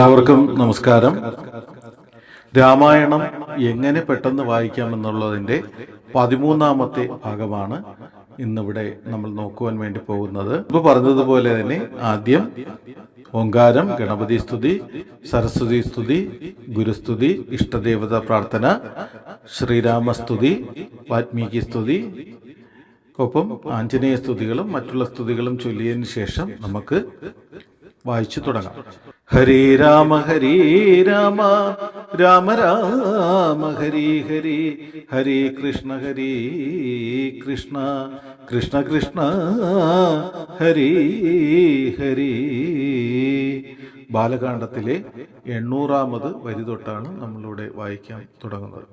എല്ലാവർക്കും നമസ്കാരം. രാമായണം എങ്ങനെ പെട്ടെന്ന് വായിക്കാമെന്നുള്ളതിന്റെ പതിമൂന്നാമത്തെ ഭാഗമാണ് ഇന്നിവിടെ നമ്മൾ നോക്കുവാൻ വേണ്ടി പോകുന്നത്. ഇപ്പൊ പറഞ്ഞതുപോലെ തന്നെ ആദ്യം ഓങ്കാരം ഗണപതി സ്തുതി സരസ്വതി സ്തുതി ഗുരുസ്തുതി ഇഷ്ടദേവത പ്രാർത്ഥന ശ്രീരാമസ്തുതി വാത്മീകി സ്തുതി ഒപ്പം ആഞ്ജനേയ സ്തുതികളും മറ്റുള്ള സ്തുതികളും ചൊല്ലിയതിനു ശേഷം നമുക്ക് വായിച്ചു തുടങ്ങാം. ഹരേ രാമ ഹരേ രാമ രാമ രാമ ഹരേ ഹരേ ഹരേ കൃഷ്ണ ഹരേ കൃഷ്ണ കൃഷ്ണ കൃഷ്ണ ഹരേ ഹരേ. ബാലകാണ്ഡത്തിലെ എണ്ണൂറാമത് വരി തൊട്ടാണ് നമ്മളിവിടെ വായിക്കാൻ തുടങ്ങുന്നത്.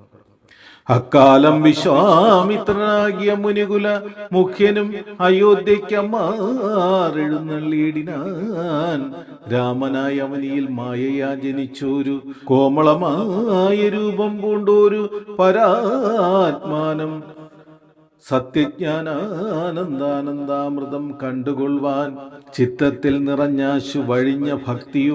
അക്കാലം വിശ്വാമിത്രനാകിയ മുനികുല മുഖ്യനും അയോധ്യക്കമ്മാറെഴുന്നള്ളിയിടിനാൻ രാമനായ അവനിയിൽ മായയാ ജനിച്ചോരു കോമളമായ രൂപം പൂണ്ടോരു പരാത്മാനം. സത്യജ്ഞാനാനന്ദാനന്ദാമൃതം കണ്ടുകൊള്ളുവാൻ ചിത്തത്തിൽ നിറഞ്ഞാശു വഴിഞ്ഞ ഭക്തിയോടെ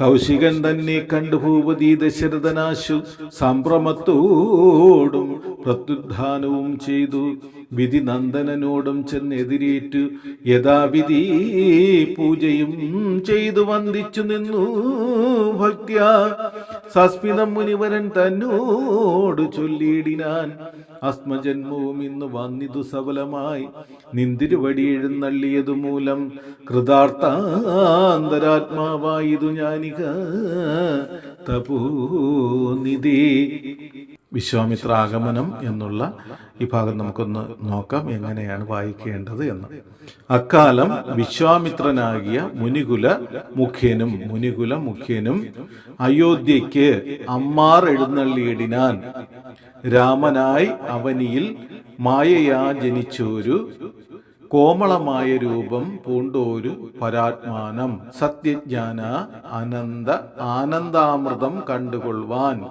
കൗശികൻ തന്നെ കണ്ടു ഭൂപതി ദശരഥനാശു സംഭ്രമത്തോടും പ്രത്യുദ്ധാനവും ചെയ്തു. വിധി നന്ദനനോടും ചെന്നെതിരേറ്റു യഥാവിധി പൂജയും ചെയ്തു വന്ദിച്ചു നിന്നു. ഭക്തിയ സസ്മിതം മുനിവരൻ തന്നോട് ചൊല്ലിയിടിനാൻ. അസ്മജന്മവും ഇന്ന് വന്നിതു സഫലമായി നിന്തിരുവടി എഴുന്നള്ളിയതു മൂലം കൃതാർത്ഥാന്തരാത്മാവായതു ഞാനിക. തപോനിധി വിശ്വാമിത്ര ആഗമനം എന്നുള്ള ഈ ഭാഗം നമുക്കൊന്ന് നോക്കാം എങ്ങനെയാണ് വായിക്കേണ്ടത് എന്ന്. അക്കാലം വിശ്വാമിത്രനാകിയ മുനികുല മുഖ്യനും മുനികുല മുഖ്യനും അയോധ്യയ്ക്ക് അമ്മാർ എഴുന്നള്ളിയിടിനാൻ രാമനായി അവനിയിൽ മായയാ ജനിച്ചോരു കോമളമായ രൂപം പൂണ്ടോരു പരാത്മാനം. സത്യജ്ഞാന അനന്ത ആനന്ദാമൃതം കണ്ടുകൊള്ളുവാൻ.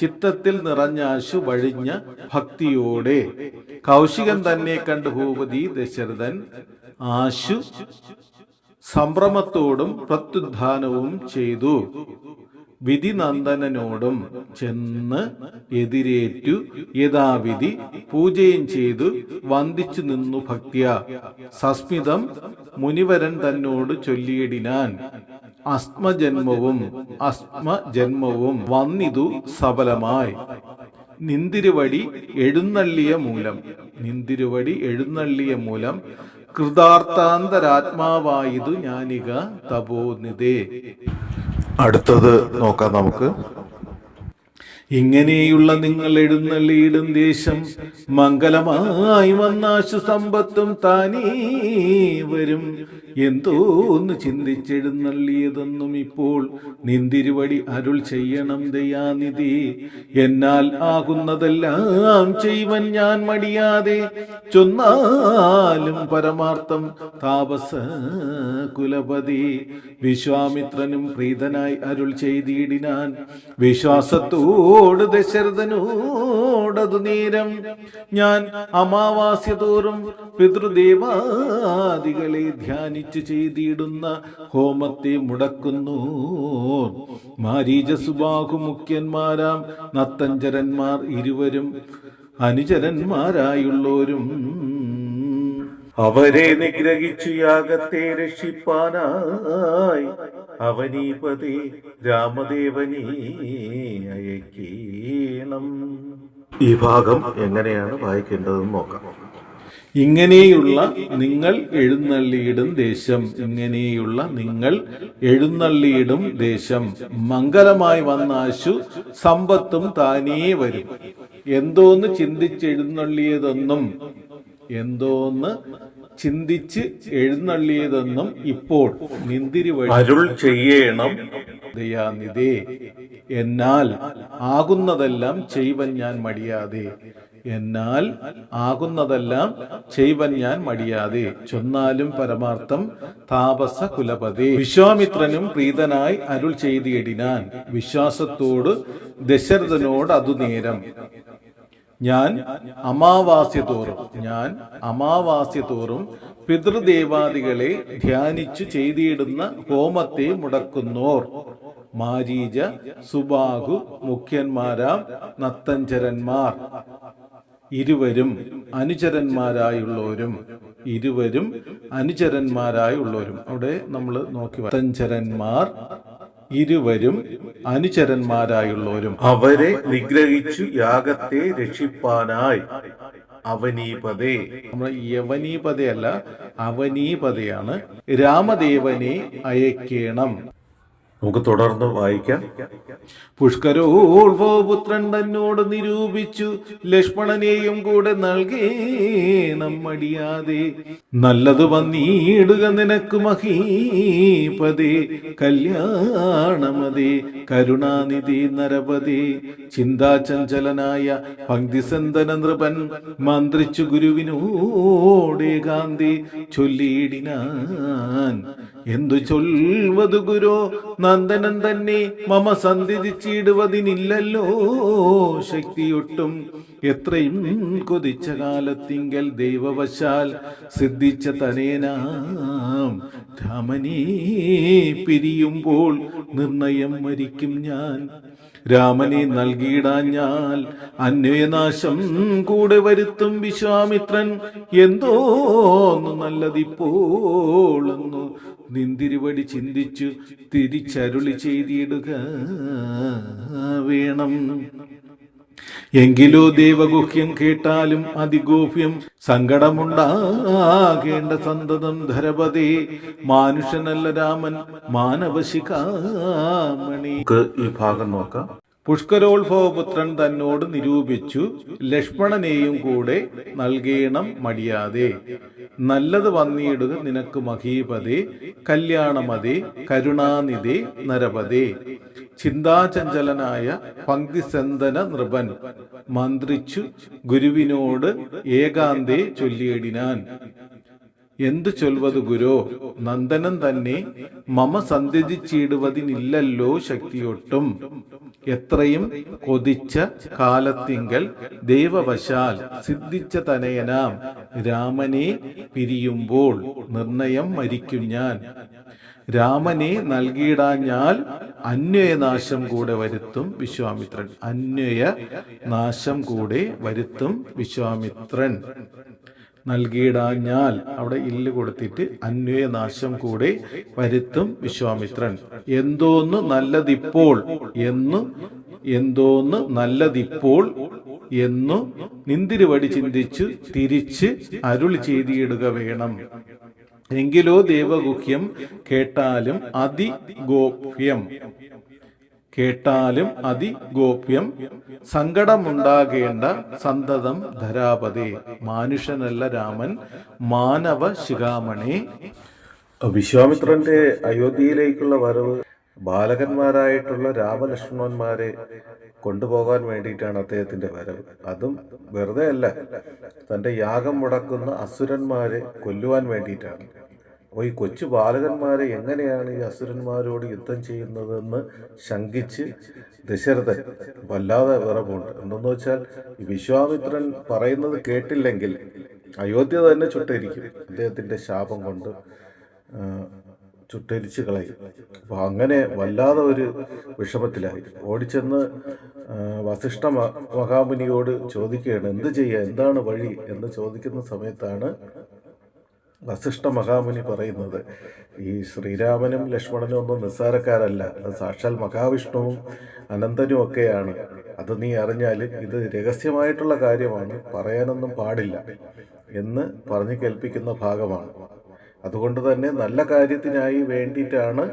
ചിത്തത്തിൽ നിറഞ്ഞാശു വഴിഞ്ഞ ഭക്തിയോടെ. കൗശികൻ തന്നെ കണ്ടു ഭൂപതി ദശരഥൻ ആശു സംഭ്രമത്തോടും പ്രത്യുദ്ധാനവും ചെയ്തു. വിധിനന്ദനനോടും ചെന്ന് എതിരേറ്റു യഥാവിധി പൂജയും ചെയ്തു വന്ദിച്ചു നിന്നു ഭക്തിയ. സസ്മിതം മുനിവരൻ തന്നോട് ചൊല്ലിയിടിനാൻ. അസ്മജന്മവും അസ്മജന്മവും വന്നിതു സബലമായി. നിന്തിരുവടി എഴുന്നള്ളിയ മൂലം. നിന്തിരുവടി എഴുന്നള്ളിയ മൂലം കൃതാർത്ഥാന്തരാത്മാവായതു ഞാനിക തപോനിതേ അടുത്തത് നോക്കാം നമുക്ക്. ഇങ്ങനെയുള്ള നിങ്ങൾ എഴുന്നള്ളിയിടും ദേശം മംഗലമായി വന്നാശു സമ്പത്തും താനേ വരും. എന്തോന്ന് ചിന്തിച്ചെഴുന്നള്ളിയതെന്നും ഇപ്പോൾ നിന്തിരുവടി അരുൾ ചെയ്യണം ദയാനിധി. എന്നാൽ ആകുന്നതെല്ലാം ചെയ്യുവൻ ഞാൻ മടിയാതെ ചൊന്നാലും പരമാർത്ഥം താപസ കുലപതി വിശ്വാമിത്രനും പ്രീതനായി അരുൾ ചെയ്തിടിനാൻ വിശ്വാസത്തോട് ദശരഥനോടതു നേരം ഞാൻ അമാവാസ്യ തോറും പിതൃദേവാദികളെ ധ്യാനിച്ചു ചെയ്തിടുന്ന ഹോമത്തെ മുടക്കുന്നു. മാരീജസുബാഹു മുഖ്യന്മാരാം നത്തഞ്ചരന്മാർ ഇരുവരും അനുചരന്മാരായുള്ളോരും. അവരെ നിഗ്രഹിച്ചു യാഗത്തെ രക്ഷിപ്പാനായി അവനീപതി രാമദേവനീ അയക്കീണം. ഈ ഭാഗം എങ്ങനെയാണ് വായിക്കേണ്ടതെന്ന് നോക്കാം. ഇങ്ങനെയുള്ള നിങ്ങൾ എഴുന്നള്ളിയിടും ദേശം ഇങ്ങനെയുള്ള നിങ്ങൾ എഴുന്നള്ളിയിടും ദേശം. മംഗലമായി വന്നാശു സമ്പത്തും താനേ വരും. എന്തോന്ന് ചിന്തിച്ചെഴുന്നള്ളിയതെന്നും എന്തോന്ന് ചിന്തിച്ച് എഴുന്നള്ളിയതെന്നും ഇപ്പോൾ നിന്തിരി അരുൾ ചെയ്യണം. ദയാനിധേ എന്നാൽ ആകുന്നതെല്ലാം ചെയ്വൻ ഞാൻ മടിയാതെ. എന്നാൽ ആകുന്നതെല്ലാം ചെയ്വൻ ഞാൻ മടിയാതെ. ചൊന്നാലും പരമാർത്ഥം താപസ കുലപതി വിശ്വാമിത്രനും പ്രീതനായി അരുൾ ചെയ്തിടിനാൻ. വിശ്വാസത്തോട് ദശരഥനോട് അതു നേരം. ഞാൻ അമാവാസ്യ തോറും ഞാൻ അമാവാസ്യ തോറും പിതൃദേവാദികളെ ധ്യാനിച്ചു ചെയ്തിടുന്ന ഹോമത്തെ മുടക്കുന്നോർ. മാരീജ സുബാഹു മുഖ്യന്മാരാം നത്തഞ്ചരന്മാർ. ഇരുവരും അനുചരന്മാരായുള്ളവരും ഇരുവരും അനുചരന്മാരായുള്ളവരും അവിടെ നമ്മൾ നോക്കി നത്തഞ്ചരന്മാർ ഇരുവരും അനുചരന്മാരായുള്ളവരും. അവരെ നിഗ്രഹിച്ചു യാഗത്തെ രക്ഷിപ്പാനായി. അവനീപതേ. നമ്മൾ യവനീപതയല്ല അവനീപതയാണ്. രാമദേവനെ അയക്കേണം. നമുക്ക് തുടർന്ന് വായിക്കാം. പുഷ്കരോത്ഭവപുത്രൻ തന്നോട് നിരൂപിച്ചു ലക്ഷ്മണനെയും കൂടെ നൽകേണം മടിയാതെ നല്ലത് വന്നിടുക നിനക്ക് മഹീപതേ കല്യാണമതേ കരുണാനിധി നരപതി. ചിന്താചഞ്ചലനായ പങ്ക്തിസന്തന നൃപൻ മന്ത്രിച്ചു ഗുരുവിനോടേകാന്തി ചൊല്ലിയിടിനാൻ. എന്തു ചൊൽവതു ഗുരു? നന്ദനൻ തന്നെ മമ സന്ധിച്ചിടുവതിനില്ലല്ലോ. ശക്തിയൊട്ടും എത്രയും കൊതിച്ച കാലത്തിങ്കൽ ദൈവവശാൽ സിദ്ധിച്ച തനേനാം. രാമനേ പിരിയുമ്പോൾ നിർണയം മരിക്കും ഞാൻ. രാമനെ നൽകിയിടാഞ്ഞാൽ അന്വയനാശം കൂടെ വരുത്തും വിശ്വാമിത്രൻ. എന്തോന്നു നല്ലതിപ്പോളെന്നു നിന്തിരുവടി ചിന്തിച്ചു തിരിച്ചരുളി ചെയ്തിടുക വേണം. എങ്കിലോ ദേവഗുഹ്യം കേട്ടാലും അതിഗോഹ്യം സങ്കടമുണ്ടാകേണ്ട സന്തതം ധരപതേ. മാനുഷനല്ല രാമൻ മാനവശിഖാമണി. ഈ ഭാഗം നോക്കാം. പുഷ്കരോത്ഭവപുത്രൻ തന്നോട് നിരൂപിച്ചു ലക്ഷ്മണനെയും കൂടെ നൽകേണം മടിയാതെ. നല്ലത് വന്നിടുക നിനക്ക് മഹീപതേ കല്യാണമതേ കരുണാനിധേ നരപതേ. ചിന്താചഞ്ചലനായ പങ്ക്തിസന്തന നൃപൻ മന്ത്രിച്ചു ഗുരുവിനോട് ഏകാന്തേ ചൊല്ലിയിടിനാൻ. എന്തു ചൊൽവത് ഗുരോ? നന്ദനം തന്നെ മമ സന്ധ്യജിച്ചിടുവതിനില്ലല്ലോ ശക്തിയൊട്ടും. എത്രയും കൊതിച്ച കാലത്തിങ്കൽ ദൈവവശാൽ സിദ്ധിച്ച തനയനാം രാമനെ പിരിയുമ്പോൾ നിർണയം മരിക്കും ഞാൻ. രാമനെ നൽകിയിടാഞ്ഞാൽ അന്വയനാശം കൂടെ വരുത്തും വിശ്വാമിത്രൻ. അന്വയ നാശം കൂടെ വരുത്തും വിശ്വാമിത്രൻ. നൽകിയിടാഞ്ഞാൽ അവിടെ ഇല്ല് കൊടുത്തിട്ട് അന്വയനാശം കൂടെ വരുത്തും വിശ്വാമിത്രൻ. എന്തോന്ന് നല്ലതിപ്പോൾ എന്നു എന്തോന്ന് നല്ലതിപ്പോൾ എന്നു നിന്തിരുവടി ചിന്തിച്ചു തിരിച്ച് അരുൾ ചെയ്തിടുക വേണം. എങ്കിലോ ദേവഗുഹ്യം കേട്ടാലും അതിഗോപ്യം. കേട്ടാലും അതിഗോപ്യം. സങ്കടമുണ്ടാകേണ്ട സന്തതം ധരാപതി. മാനുഷനല്ല രാമൻ മാനവ ശിഖാമണേ. വിശ്വാമിത്രന്റെ അയോധ്യയിലേക്കുള്ള വരവ് ബാലകന്മാരായിട്ടുള്ള രാമലക്ഷ്മണന്മാരെ കൊണ്ടുപോകാൻ വേണ്ടിയിട്ടാണ് അദ്ദേഹത്തിന്റെ വരവ്. അതും വെറുതെ അല്ല തന്റെ യാഗം മുടക്കുന്ന അസുരന്മാരെ കൊല്ലുവാൻ വേണ്ടിയിട്ടാണ്. അപ്പോൾ ഈ കൊച്ചു ബാലകന്മാരെ എങ്ങനെയാണ് ഈ അസുരന്മാരോട് യുദ്ധം ചെയ്യുന്നതെന്ന് ശങ്കിച്ച് ദശരഥൻ വല്ലാതെ വിറവുണ്ട്. എന്തെന്ന് വെച്ചാൽ ഈ വിശ്വാമിത്രൻ പറയുന്നത് കേട്ടില്ലെങ്കിൽ അയോധ്യ തന്നെ ചുട്ടരിക്കും. അദ്ദേഹത്തിന്റെ ശാപം കൊണ്ട് ചുട്ടരിച്ച് കളയും. അപ്പോൾ അങ്ങനെ വല്ലാതെ ഒരു വിഷമത്തിലായി. ഓടിച്ചെന്ന് വസിഷ്ഠ മഹാമുനിയോട് ചോദിക്കുകയാണ് എന്ത് ചെയ്യുക എന്താണ് വഴി? എന്ന് ചോദിക്കുന്ന സമയത്താണ് വസിഷ്ഠ മഹാമുനി പറയുന്നത് ഈ ശ്രീരാമനും ലക്ഷ്മണനും ഒന്നും നിസ്സാരക്കാരല്ല. അത് സാക്ഷാൽ മഹാവിഷ്ണുവും അനന്തനും ഒക്കെയാണ്. അത് നീ അറിഞ്ഞാൽ ഇത് രഹസ്യമായിട്ടുള്ള കാര്യമാണ്. പറയാനൊന്നും പാടില്ല എന്ന് പറഞ്ഞു കേൾപ്പിക്കുന്ന ഭാഗമാണ്. അതുകൊണ്ട് തന്നെ നല്ല കാര്യത്തിനായി വേണ്ടിയിട്ടാണ്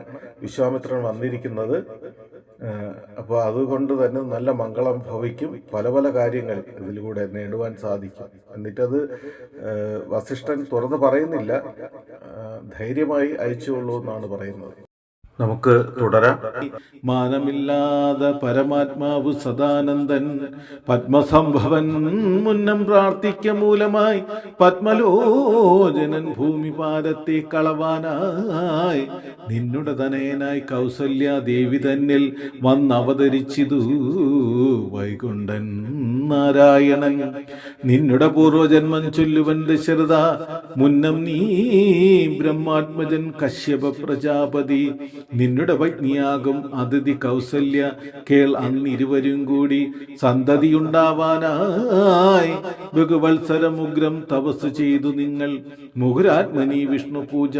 വിശ്വാമിത്രൻ വന്നിരിക്കുന്നത്. അപ്പോൾ അതുകൊണ്ട് തന്നെ നല്ല മംഗളം ഭവിക്കും. പല പല കാര്യങ്ങൾ ഇതിലൂടെ നേടുവാൻ സാധിക്കും. എന്നിട്ടത് വസിഷ്ഠൻ തുറന്ന് പറയുന്നില്ല. ധൈര്യമായി അയച്ചുകൊള്ളൂ എന്നാണ് പറയുന്നത്. നമുക്ക് തുടരാം. മാനമില്ലാതെ പരമാത്മാവ് സദാനന്ദൻ പത്മസംഭവൻ മുന്നം പ്രാർത്ഥിക്ക മൂലമായി പത്മലോചനൻ ഭൂമിപാരത്തെ കളവാനായി നിന്നുടെ തനയനായി കൗസല്യ ദേവി തന്നിൽ വന്നവതരിച്ചിതു വൈകുണ്ഠൻ. നാരായണൻ നിന്നുടെ പൂർവജന്മം ചൊല്ലുവൻ ദശരഥ മുന്നം നീ ബ്രഹ്മാത്മജൻ കശ്യപ പ്രജാപതി. നിന്നുടെ പത്നിയാകും അതിഥി കൗസല്യ കേൾ അന്നിരുവരും കൂടി സന്തതിയുണ്ടാവാനായി. ബഹുവത്സരമുഗ്രം തപസ് ചെയ്തു നിങ്ങൾ മുഹുരാത്മനി വിഷ്ണു പൂജ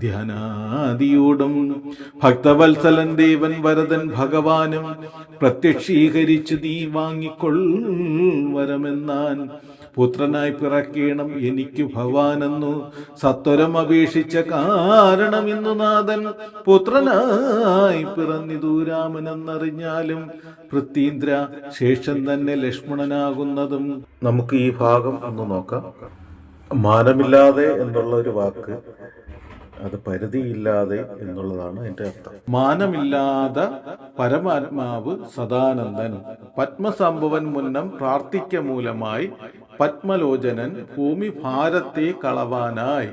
ധ്യാനാദിയോടും. ഭക്തവത്സലൻ ദേവൻ വരദൻ ഭഗവാനും പ്രത്യക്ഷീകരിച്ചു നീ വാങ്ങിക്കൊൾ വരമെന്നാൻ പുത്രനായി പിറക്കേണം എനിക്ക് ഭവാനെന്നു സത്വരം അപേക്ഷിച്ച കാരണം ഇന്നു നാഥൻ പുത്രനായി പിറന്നിതു രാമനെന്നറിഞ്ഞാലും പൃഥ്വീന്ദ്ര ശേഷം തന്നെ ലക്ഷ്മണനാകുന്നതും. നമുക്ക് ഈ ഭാഗം ഒന്ന് നോക്കാം. മാനമില്ലാതെ എന്നുള്ള ഒരു വാക്ക് അത് പരിധിയില്ലാതെ എന്നുള്ളതാണ് എന്റെ അർത്ഥം. മാനമില്ലാതെ പരമാത്മാവ് സദാനന്ദൻ പത്മസംഭവൻ മുന്നം പ്രാർത്ഥിക്ക മൂലമായി പത്മലോചനൻ ഭൂമി ഭാരത്തെ കളവാനായി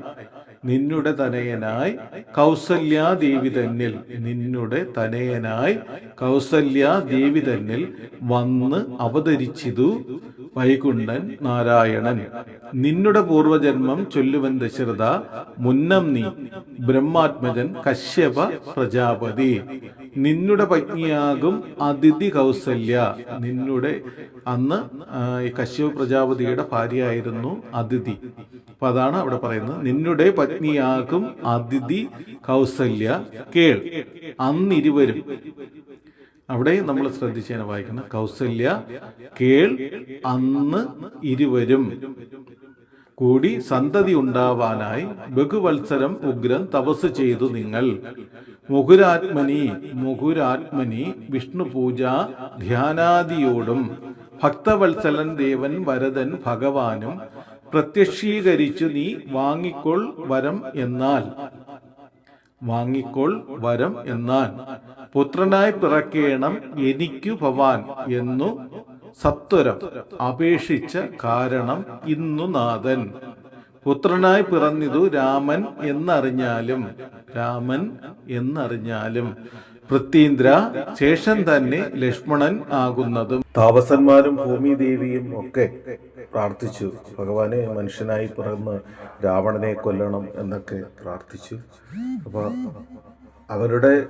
നിന്നുടെ തനയനായി കൗസല്യാദേവി തന്നിൽ നിന്നുടെ തനയനായി കൗസല്യാദേവി തന്നിൽ വന്ന് അവതരിച്ചിതു വൈകുണ്ഠൻ നാരായണൻ. നിന്നുടെ പൂർവജന്മം ചൊല്ലുവൻ ദശരഥ മുന്നം നീ ബ്രഹ്മാത്മജൻ കശ്യപ പ്രജാപതി. നിന്നുടെ പത്നിയാകും അതിഥി കൗസല്യ. നിന്നുടെ അന്ന് കശ്യപ പ്രജാപതിയുടെ ഭാര്യയായിരുന്നു അതിഥി. അപ്പൊ അതാണ് അവിടെ പറയുന്നത്. നിന്നുടെ പത്നിയാകും അതിഥി കൗസല്യ. കേൾ. അന്നിരുവരും അവിടെ നമ്മൾ ശ്രദ്ധിച്ചതിനെ വായിക്കണം. കൗസല്യ കേൾ അന്ന് ഇരുവരും കൂടി സന്തതി ഉണ്ടാവാനായി ബഹുവത്സരം ഉഗ്രൻ തപസ് ചെയ്തു നിങ്ങൾ. മുകുരാത്മനി മുകുരാത്മനി വിഷ്ണു പൂജ ധ്യാനാദിയോടും ഭക്തവത്സലൻ ദേവൻ വരദൻ ഭഗവാനും പ്രത്യക്ഷീകരിച്ചു നീ വാങ്ങിക്കൊൾ വരം എന്നാൽ. വാങ്ങിക്കൊൾ വരം എന്നാൽ. പുത്രനായി പിറക്കേണം എനിക്കു ഭവാൻ എന്നു സത്വരം അപേക്ഷിച്ച കാരണം ഇന്നു നാഥൻ. പുത്രനായി പിറന്നിതു രാമൻ എന്നറിഞ്ഞാലും രാമൻ എന്നറിഞ്ഞാലും. പൃഥ്വീന്ദ്ര ശേഷം തന്നെ ലക്ഷ്മണൻ ആകുന്നതും. താപസന്മാരും ഭൂമിദേവിയും ഒക്കെ പ്രാർത്ഥിച്ചു. ഭഗവാനെ മനുഷ്യനായി പിറന്ന് രാവണനെ കൊല്ലണം എന്നൊക്കെ പ്രാർത്ഥിച്ചു. അപ്പോൾ അവരുടെ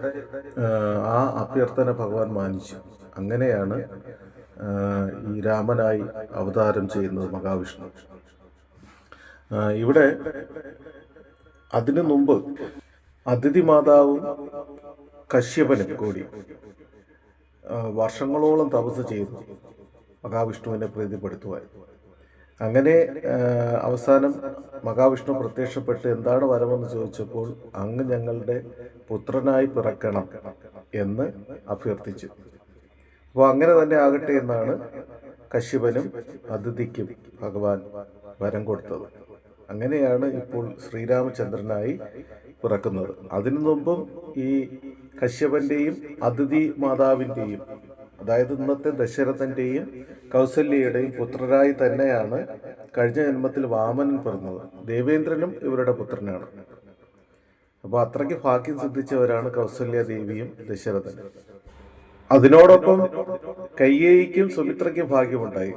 ആ, അഭ്യർത്ഥന ഭഗവാൻ മാനിച്ചു. അങ്ങനെയാണ് ഈ രാമനായി അവതാരം ചെയ്യുന്നത് മഹാവിഷ്ണു. ഇവിടെ അതിനു മുമ്പ് അതിഥി മാതാവും കശ്യപനും കൂടി വർഷങ്ങളോളം തപസ് ചെയ്തു മഹാവിഷ്ണുവിനെ പ്രീതിപ്പെടുത്തുവാൻ. അങ്ങനെ അവസാനം മഹാവിഷ്ണു പ്രത്യക്ഷപ്പെട്ട് എന്താണ് വരമെന്ന് ചോദിച്ചപ്പോൾ അങ്ങ് ഞങ്ങളുടെ പുത്രനായി പിറക്കണം എന്ന് അഭ്യർത്ഥിച്ചു. അപ്പോൾ അങ്ങനെ തന്നെ ആകട്ടെ എന്നാണ് കശ്യപനും അതിഥിക്കും ഭഗവാൻ വരം കൊടുത്തത്. അങ്ങനെയാണ് ഇപ്പോൾ ശ്രീരാമചന്ദ്രനായി പിറക്കുന്നത്. അതിനു മുമ്പും ഈ കശ്യപന്റെയും അതിഥി മാതാവിന്റെയും അതായത് ഇന്നത്തെ ദശരഥന്റെയും കൗസല്യയുടെയും പുത്രരായി തന്നെയാണ് കഴിഞ്ഞ ജന്മത്തിൽ വാമനൻ പിറന്നത്. ദേവേന്ദ്രനും ഇവരുടെ പുത്രനാണ്. അപ്പോൾ അത്രയ്ക്ക് ഭാഗ്യം സിദ്ധിച്ചവരാണ് കൗസല്യ ദേവിയും ദശരഥനും. അതിനോടൊപ്പം കയ്യേയിക്കും സുമിത്രയ്ക്കും ഭാഗ്യമുണ്ടായി.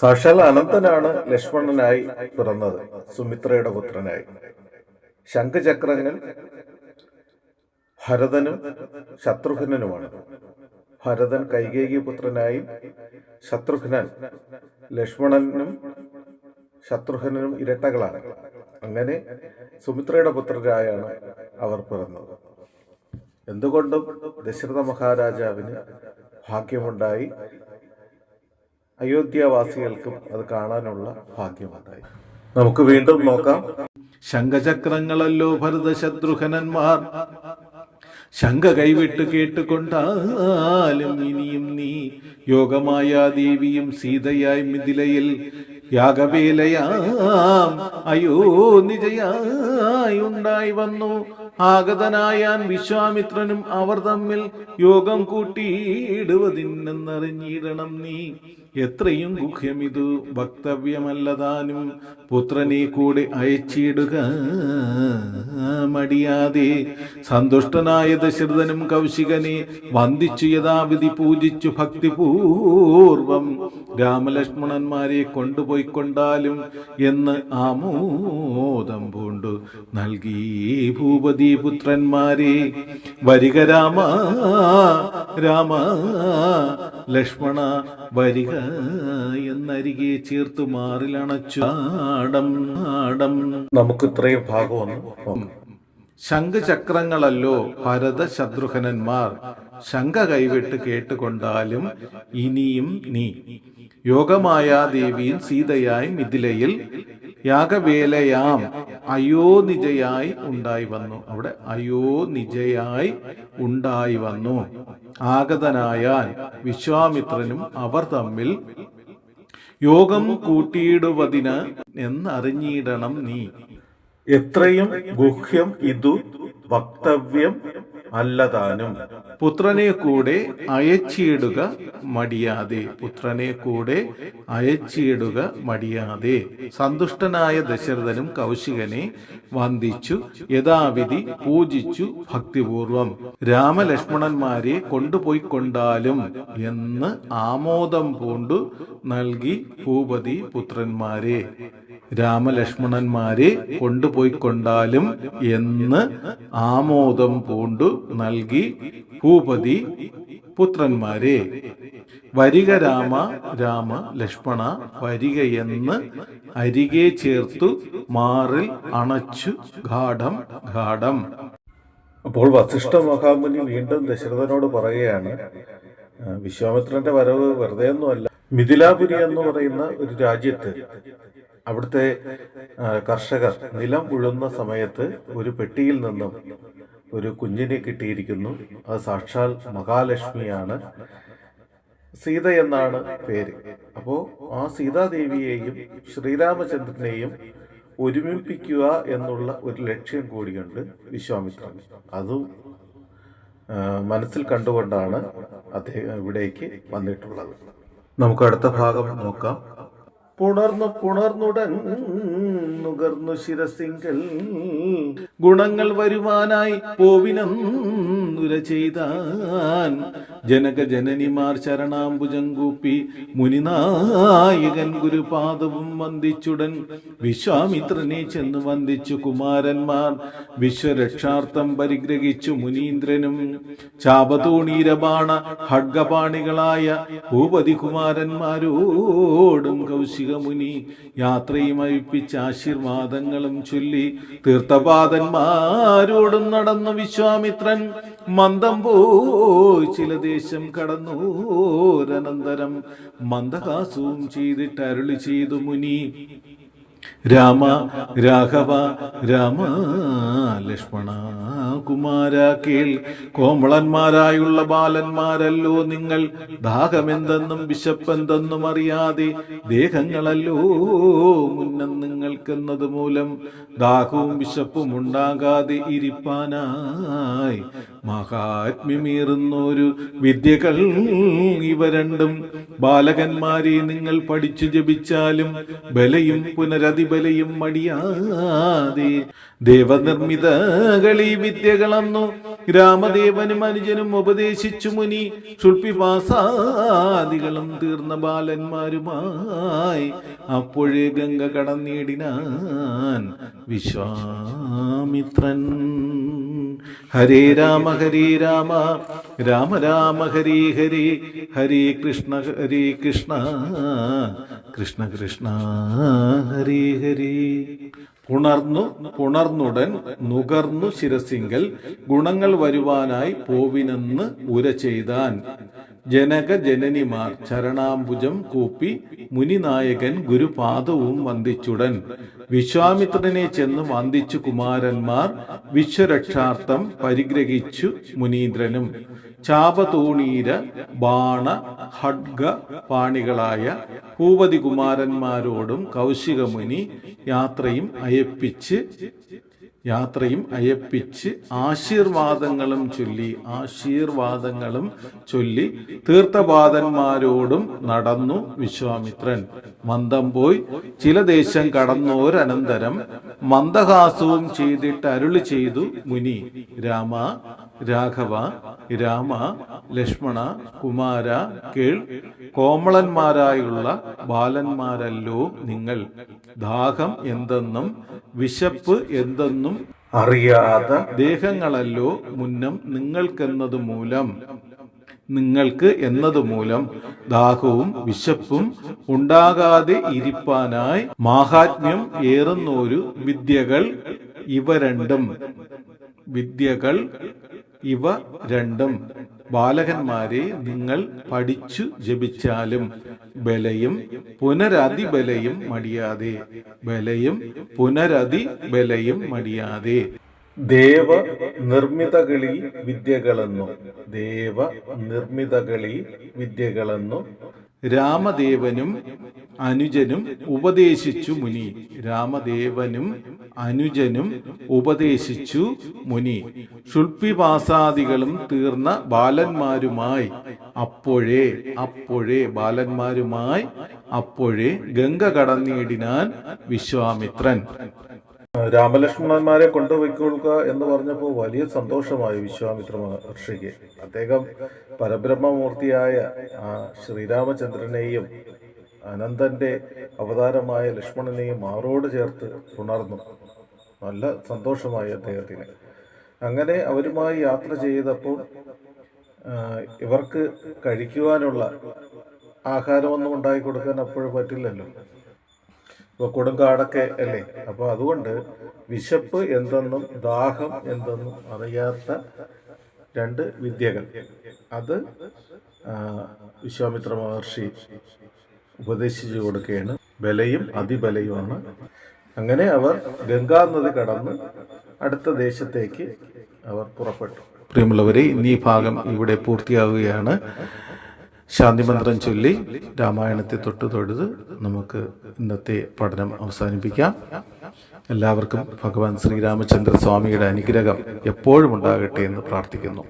സാക്ഷാൽ അനന്തനാണ് ലക്ഷ്മണനായി പിറന്നത് സുമിത്രയുടെ പുത്രനായി. ശംഖചക്രങ്ങൾ ഭരതനും ശത്രുഘ്നനുമാണ്. ഭരതൻ കൈകേകി പുത്രനായും ശത്രുഘ്നൻ ലക്ഷ്മണനും ശത്രുഘ്നനും ഇരട്ടകളാണ്. അങ്ങനെ സുമിത്രയുടെ പുത്രരായാണ് അവർ പിറന്നത്. എന്തുകൊണ്ടും ദശരഥ മഹാരാജാവിന് ഭാഗ്യമുണ്ടായി. അയോധ്യവാസികൾക്കും അത് കാണാനുള്ള ഭാഗ്യമുണ്ടായി. നമുക്ക് വീണ്ടും നോക്കാം. ശംഖചക്രങ്ങളല്ലോ ഭരതശത്രുഘ്നന്മാർ. ശംഖ കൈവിട്ട് കേട്ടുകൊണ്ടാലും ഇനിയും നീ യോഗമായ ദേവിയും സീതയായി മിഥിലയിൽ യാഗവേലയാം. അയോ നിജയായി ഉണ്ടായി വന്നു. ആഗതനായാൻ വിശ്വാമിത്രനും അവർ തമ്മിൽ യോഗം കൂട്ടിയിടുവതിനെന്നറിഞ്ഞിടണം നീ. എത്രയും ഗുഹ്യമിതു വക്തവ്യമല്ലതാനും പുത്രനെ കൂടെ അയച്ചിടുക മടിയാതെ. സന്തുഷ്ടനായ ദശരഥനും കൗശികനെ വന്ദിച്ചു യഥാവിധി പൂജിച്ചു ഭക്തിപൂർവം രാമലക്ഷ്മണന്മാരെ കൊണ്ടുപോയിക്കൊണ്ടാലും എന്ന് ആമോദം പൂണ്ടു. നൽകി ഭൂപതി പുത്രന്മാരെ വരിക രാമ രാമ ലക്ഷ്മണ വരിക എന്നരികെ ചേർത്തു മാറിലണച്ചു. ആടം ആടം. നമുക്ക് ഇത്രയും ഭാഗം ശംഖചക്രങ്ങളല്ലോ ഭരത ശത്രുഘ്നന്മാർ ശംഖ കൈവിട്ട് കേട്ടുകൊണ്ടാലും ഇനിയും നീ. യോഗമായ ദേവിയിൽ സീതയായി മിഥിലയിൽ യാഗവേലയാം. അയോനിജയായി ഉണ്ടായി വന്നു. അവിടെ അയോനിജയായി ഉണ്ടായി വന്നു. ആഗതനായാൽ വിശ്വാമിത്രനും അവർ തമ്മിൽ യോഗം കൂട്ടിയിടുവതിന് എന്നറിഞ്ഞിടണം നീ. എത്രയും ഗുഹ്യം ഇതു വക്തവ്യം അല്ലതാനും പുത്രനെ കൂടെ അയച്ചിടുക മടിയാതെ. പുത്രനെ കൂടെ അയച്ചിടുക മടിയാതെ. സന്തുഷ്ടനായ ദശരഥനും കൗശികനെ വന്ദിച്ചു. യഥാവിധി പൂജിച്ചു ഭക്തിപൂർവം. രാമലക്ഷ്മണന്മാരെ കൊണ്ടുപോയി കൊണ്ടാലും എന്ന് ആമോദം പൂണ്ടു നൽകി ഭൂപതി പുത്രന്മാരെ. രാമലക്ഷ്മണന്മാരെ കൊണ്ടുപോയി കൊണ്ടാലും എന്ന് ആമോദം പൂണ്ടു നൽകി ഭൂപതി പുത്രന്മാരെ. വരിക രാമ രാമ ലക്ഷ്മണ വരിക എന്ന് അരികെ ചേർത്തു മാറിൽ അണച്ചു ഗാഠം ഗാഠം. അപ്പോൾ വസിഷ്ഠ മഹാമുനി വീണ്ടും ദശരഥനോട് പറയുകയാണ് "ആ, വിശ്വാമിത്രന്റെ വരവ് വെറുതെ ഒന്നുമല്ല മിഥിലാപുരി എന്ന് പറയുന്ന ഒരു രാജ്യത്ത് അവിടുത്തെ കർഷകർ നിലം ഉഴുന്ന സമയത്ത് ഒരു പെട്ടിയിൽ നിന്നും ഒരു കുഞ്ഞിനെ കിട്ടിയിരിക്കുന്നു. അത് സാക്ഷാൽ മഹാലക്ഷ്മിയാണ്. സീത എന്നാണ് പേര്. അപ്പോൾ ആ സീതാദേവിയെയും ശ്രീരാമചന്ദ്രനെയും ഒരുമിപ്പിക്കുക എന്നുള്ള ഒരു ലക്ഷ്യം കൂടിയുണ്ട് വിശ്വാമിത്രൻ. അതും മനസ്സിൽ കണ്ടുകൊണ്ടാണ് അദ്ദേഹം ഇവിടേക്ക് വന്നിട്ടുള്ളത്. നമുക്ക് അടുത്ത ഭാഗം നോക്കാം. പുണർന്നു പുണർന്നുടൻ നുകർന്നു ശിരസിങ്കൽ. ഗുണങ്ങൾ വരുവാനായി പോവിനുര ചെയ്താൻ. ജനക ജനനിമാർ ശരണാംബുജം കൂപ്പി മുനിനായകൻ ഗുരുപാദവും വന്ദിച്ചുടൻ. വിശ്വാമിത്രനെ ചെന്ന് വന്ദിച്ചു കുമാരന്മാർ. വിശ്വരക്ഷാർത്ഥം പരിഗ്രഹിച്ചു മുനീന്ദ്രനും. ചാപതൂണീരബാണ ഖഡ്ഗപാണികളായ ഭൂപതി കുമാരന്മാരോടും കൗശികമുനി യാത്രയും അഴിപ്പിച്ച ആശീർവാദങ്ങളും ചൊല്ലി തീർത്ഥപാദന്മാരോടും നടന്നു വിശ്വാമിത്രൻ. മന്ദം പോയി ചില ദേശം കടന്നോരനന്തരം മന്ദഹാസവും ചെയ്തിട്ട് അരുളി ചെയ്തു മുനി. രാമ രാഘവ രാമ ലക്ഷ്മണ കുമാര കേൾ കോമളന്മാരായുള്ള ബാലന്മാരല്ലോ നിങ്ങൾ. ദാഹമെന്തെന്നും വിശപ്പെന്തെന്നും അറിയാതെ ദേഹങ്ങളല്ലോ മുന്നം നിങ്ങൾക്കെന്നത് മൂലം. ദാഹവും വിശപ്പും ഉണ്ടാകാതെ ഇരിപ്പാനായി. മഹാത്മ്യമേറുന്നൊരു വിദ്യകൾ ഇവ രണ്ടും. ബാലകന്മാരെ നിങ്ങൾ പഠിച്ചു ജപിച്ചാലും ബലയും പുനരതിബലയും മടിയാതെ ദേവനിർമ്മിതകളീ വിദ്യകളന്നു. രാമദേവനും അനുജനും ഉപദേശിച്ചു മുനി. ശുൽപിവാസാദികളും തീർന്ന ബാലന്മാരുമായി അപ്പോഴേ ഗംഗ കടന്നിടിനാൻ വിശ്വാമിത്രൻ. ഹരേ രാമ ഹരേ രാമ. രാമ രാമ ഹരേ ഹരേ. ഹരേ കൃഷ്ണ ഹരേ കൃഷ്ണ. കൃഷ്ണ കൃഷ്ണ ഹരേ ഹരേ. പുണർന്നു പുണർന്നുടൻ നുകർന്നു ശിരസിങ്കൽ ഗുണങ്ങൾ വരുവാനായി പോവിനെന്ന് ഉര ചെയ്താൻ. ജനക ജനനിമാർ ചരണാംബുജം കൂപ്പി മുനിനായകൻ ഗുരുപാദവും വന്ദിച്ചുടൻ. വിശ്വാമിത്രനെ ചെന്ന് വന്ദിച്ചു കുമാരന്മാർ വിശ്വരക്ഷാർത്ഥം പരിഗ്രഹിച്ചു മുനീന്ദ്രനും. ചാപതൂണീര ബാണ ഹഡ്ഗ പാണികളായ ഭൂപതികുമാരന്മാരോടും കൗശികമുനി യാത്രയും അയപ്പിച്ച് യാത്രയും അയപ്പിച്ച് ആശീർവാദങ്ങളും ചൊല്ലി ആശീർവാദങ്ങളും ചൊല്ലി തീർത്ഥപാദന്മാരോടും നടന്നു വിശ്വാമിത്രൻ. മന്ദം പോയി ചില ദേശം കടന്നോരനന്തരം മന്ദഹാസവും ചെയ്തിട്ട് അരുളി ചെയ്തു മുനി രാമ രാഘവ രാമ ലക്ഷ്മണ കുമാര കേൾ കോമളന്മാരായുള്ള ബാലന്മാരല്ലോ നിങ്ങൾ. ദാഹം എന്തെന്നും വിശപ്പ് എന്തെന്നും അറിയാതെ ദേഹങ്ങളല്ലോ മുന്നം നിങ്ങൾക്കെന്നത് മൂലം. നിങ്ങൾക്ക് എന്നത് മൂലം ദാഹവും വിശപ്പും ഉണ്ടാകാതെ ഇരിപ്പാനായി മാഹാത്മ്യം ഏറുന്നൊരു വിദ്യകൾ ഇവ രണ്ടും. വിദ്യകൾ ഇവ രണ്ടും ബാലകന്മാരെ നിങ്ങൾ പഠിച്ചു ജപിച്ചാലും ബലയും പുനരതി ബലയും മടിയാതെ ബലയും പുനരതി ബലയും മടിയാതെ. ദേവ നിർമ്മിതകളി വിദ്യകളെന്നു ദേവ നിർമ്മിതകളി വിദ്യകളെന്നു രാമദേവനും അനുജനും ഉപദേശിച്ചു മുനി. രാമദേവനും അനുജനും ഉപദേശിച്ചു മുനി. ക്ഷുൽപ്പിവാസാദികളും തീർന്ന ബാലന്മാരുമായി അപ്പോഴേ അപ്പോഴേ ബാലന്മാരുമായി അപ്പോഴേ ഗംഗ കടന്നിടിനാൻ വിശ്വാമിത്രൻ. രാമലക്ഷ്മണന്മാരെ കൊണ്ടുപോയിക്കൊള്ളുക എന്ന് പറഞ്ഞപ്പോൾ വലിയ സന്തോഷമായി വിശ്വാമിത്ര മഹർഷിക്ക് അദ്ദേഹം പരബ്രഹ്മമൂർത്തിയായ ആ ശ്രീരാമചന്ദ്രനെയും അനന്തന്റെ അവതാരമായ ലക്ഷ്മണനെയും മാറോട് ചേർത്ത് ഉണർന്നു. നല്ല സന്തോഷമായി അദ്ദേഹത്തിന്. അങ്ങനെ അവരുമായി യാത്ര ചെയ്തപ്പോൾ ഇവർക്ക് കഴിക്കുവാനുള്ള ആഹാരമൊന്നും ഉണ്ടാക്കി കൊടുക്കാൻ അപ്പോഴും പറ്റില്ലല്ലോ. ഇപ്പൊ കൊടുങ്കാടൊക്കെ അല്ലേ? അപ്പൊ അതുകൊണ്ട് വിശപ്പ് എന്തെന്നും ദാഹം എന്തെന്നും അറിയാത്ത രണ്ട് വിദ്യകൾ. അത് വിശ്വാമിത്ര മഹർഷി ഉപദേശിച്ചു കൊടുക്കുകയാണ്. ബലയും അതിബലയുമാണ്. അങ്ങനെ അവർ ഗംഗാ നദി കടന്ന് അടുത്ത ദേശത്തേക്ക് അവർ പുറപ്പെട്ടു. പ്രിയമുള്ളവരെ ഇന്നീ ഭാഗം ഇവിടെ പൂർത്തിയാവുകയാണ്. ശാന്തിമന്ത്രം ചൊല്ലി രാമായണത്തെ തൊട്ട് തൊഴുത് നമുക്ക് ഇന്നത്തെ പഠനം അവസാനിപ്പിക്കാം. എല്ലാവർക്കും ഭഗവാൻ ശ്രീരാമചന്ദ്ര സ്വാമിയുടെ അനുഗ്രഹം എപ്പോഴും ഉണ്ടാകട്ടെ എന്ന് പ്രാർത്ഥിക്കുന്നു.